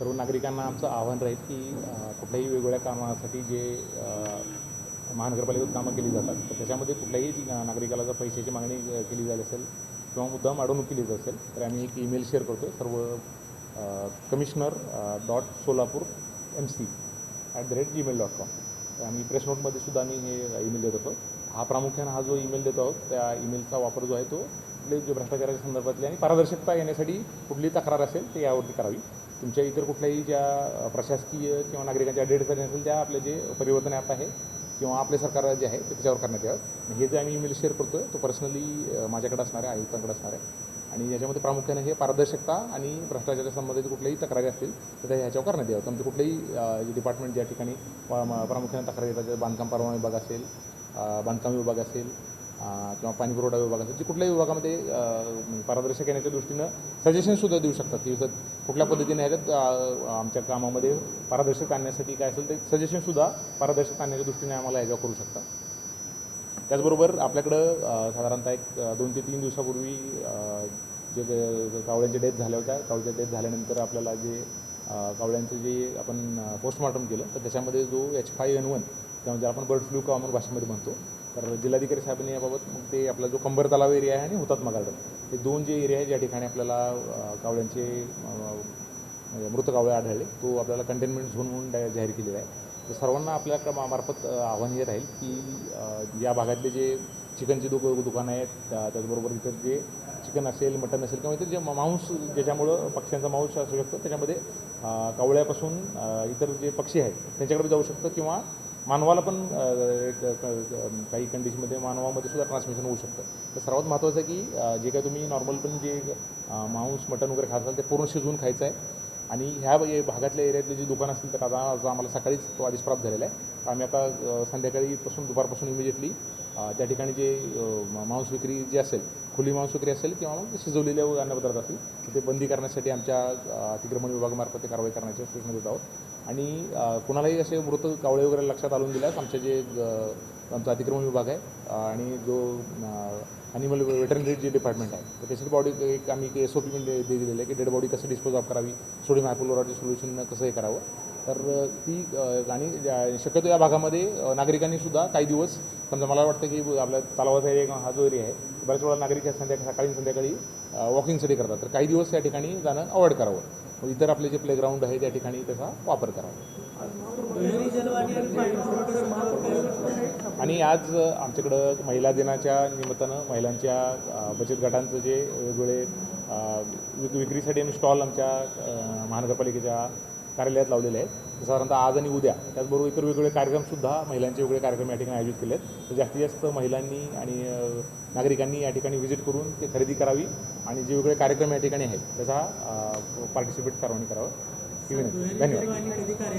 सर्व नागरिकांना आमचं आव्हान राहील की कुठल्याही वेगवेगळ्या कामासाठी जे महानगरपालिकेत कामं केली जातात तर त्याच्यामध्ये कुठल्याही नागरिकाला जर पैशाची मागणी केली जात असेल किंवा मुद्दाम अडवणूक केली जात असेल तर आम्ही एक ईमेल शेअर करतो. सर्व commissioner dot Solapur M C at the rate Gmail dot com. तर आम्ही प्रेस नोटमध्ये सुद्धा आम्ही हे ईमेल देत होतो. हा प्रामुख्यानं हा जो ईमेल देतो आहोत त्या ईमेलचा वापर जो आहे तो आपले जे भ्रष्टाचाराच्या संदर्भातले आणि पारदर्शकता येण्यासाठी कुठली तक्रार असेल ते यावरती करावी. तुमच्या इतर कुठल्याही ज्या प्रशासकीय किंवा नागरिकांच्या डेटसाठी असेल त्या आपले जे परिवर्तन ॲप आहे किंवा आपले सरकार जे आहे ते त्याच्यावर करण्यात यावं. आणि हे जे आम्ही ईमेल शेअर करतो आहे तो पर्सनली माझ्याकडे असणार आहे आयुक्तांकडे असणार आहे. आणि याच्यामध्ये प्रामुख्याने हे पारदर्शकता आणि भ्रष्टाचाराच्या संबंधित कुठल्याही तक्रारी असतील तर त्या ह्याच्यावर करण्यात यावं. आमचे कुठलेही डिपार्टमेंट ज्या ठिकाणी प्रामुख्याने तक्रारी येतात बांधकाम परवाना विभाग असेल बांधकाम विभाग असेल किंवा पाणी पुरवठा विभाग असेल जे कुठल्याही विभागामध्ये पारदर्शक येण्याच्या दृष्टीनं सजेशनसुद्धा देऊ शकतात. की कुठल्या पद्धतीने ह्याच्यात आमच्या कामामध्ये पारदर्शक आणण्यासाठी काय असेल ते सजेशनसुद्धा पारदर्शक आणण्याच्या दृष्टीने आम्हाला ह्याच्यावर करू शकता त्याचबरोबर आपल्याकडं साधारणतः एक दोन ते तीन दिवसापूर्वी जे कावळ्यांच्या डेथ झाल्या होत्या कावळ्याच्या डेथ झाल्यानंतर आपल्याला जे कावळ्यांचं जे आपण पोस्टमॉर्टम केलं तर त्याच्यामध्ये जो एच फाय एन वन किंवा जे आपण बर्ड फ्लू कॉमन भाषेमध्ये म्हणतो तर जिल्हाधिकारी साहेबांनी याबाबत मग ते आपला जो कंबर तलाव एरिया आहे आणि हुतात्मा गार्डन हे दोन जे एरिया आहे ज्या ठिकाणी आपल्याला कावळ्यांचे म्हणजे मृत कावळे आढळले तो आपल्याला कंटेनमेंट झोन म्हणून जाहीर केलेला आहे. तर सर्वांना आपल्या मार्फत आव्हान हे राहील की या भागातले जे चिकनची दुक दुकानं आहेत त्याचबरोबर इतर जे चिकन असेल मटन असेल किंवा इतर जे मांस ज्याच्यामुळं पक्ष्यांचा मांस असू शकतो त्याच्यामध्ये कावळ्यापासून इतर जे पक्षी आहेत त्यांच्याकडे जाऊ शकतं किंवा मानवाला पण एक काही कंडिशनमध्ये मानवामध्ये सुद्धा ट्रान्समिशन होऊ शकतं. तर सर्वात महत्त्वाचं आहे की जे काय तुम्ही नॉर्मल पण जे मांस मटण वगैरे खात असाल ते पूर्ण शिजवून खायचं आहे. आणि ह्या भागातल्या एरियातले जे दुकान असतील तर आता आज आम्हाला सकाळीच तो आदेश प्राप्त झालेला आहे. आम्ही आता संध्याकाळीपासून दुपारपासून इमिजिएटली त्या ठिकाणी जे मांस विक्री जी असेल खुली मांस विक्री असेल किंवा मग म्हणजे शिजवलेल्या अन्नपदार्थ असतील ते बंदी करण्यासाठी आमच्या अतिक्रमण विभागामार्फत ते कारवाई करण्याच्या सूचना देत आहोत. आणि कुणालाही असे मृत कावळे वगैरे लक्षात आणून दिल्यास आमचे जे आमचा अतिक्रमण विभाग आहे आणि जो ॲनिमल वेटरनरी जे डिपार्टमेंट आहे तर त्याची बॉडी एक आम्ही एस ओ पी पण दिलेलं आहे की डेड बॉडी कसं डिस्पोज ऑफ करावी सोडियम हायपोलोराचे सोल्युशन कसं हे करावं तर ती आणि शक्यतो या भागामध्ये नागरिकांनी सुद्धा काही दिवस समजा मला वाटतं की आपल्या तलावाचा एरिया किंवा हा जो एरिया आहे बऱ्याच वेळा नागरिक संध्याकाळी सकाळी संध्याकाळी वॉकिंगसाठी करतात. तर काही दिवस त्या ठिकाणी जाणं अवॉइड करावं. इतर आपले जे प्लेग्राऊंड आहे त्या ठिकाणी त्याचा वापर करावा. आणि आज आमच्याकडं महिला दिनाच्या निमित्तानं महिलांच्या बचत गटांचं जे वेगवेगळे विक विक्रीसाठी आम्ही स्टॉल आमच्या महानगरपालिकेच्या कार्यालयात लावलेले आहेत. साधारणतः आज आणि उद्या. त्याचबरोबर इतर वेगवेगळे कार्यक्रमसुद्धा महिलांचे वेगळे कार्यक्रम या ठिकाणी आयोजित केले आहेत तर जास्तीत जास्त महिलांनी आणि नागरिकांनी या ठिकाणी व्हिजिट करून ते खरेदी करावी आणि जे वेगळे कार्यक्रम या ठिकाणी आहेत त्याचा पार्टिसिपेट सर्वांनी करावं. ही विनंती. धन्यवाद.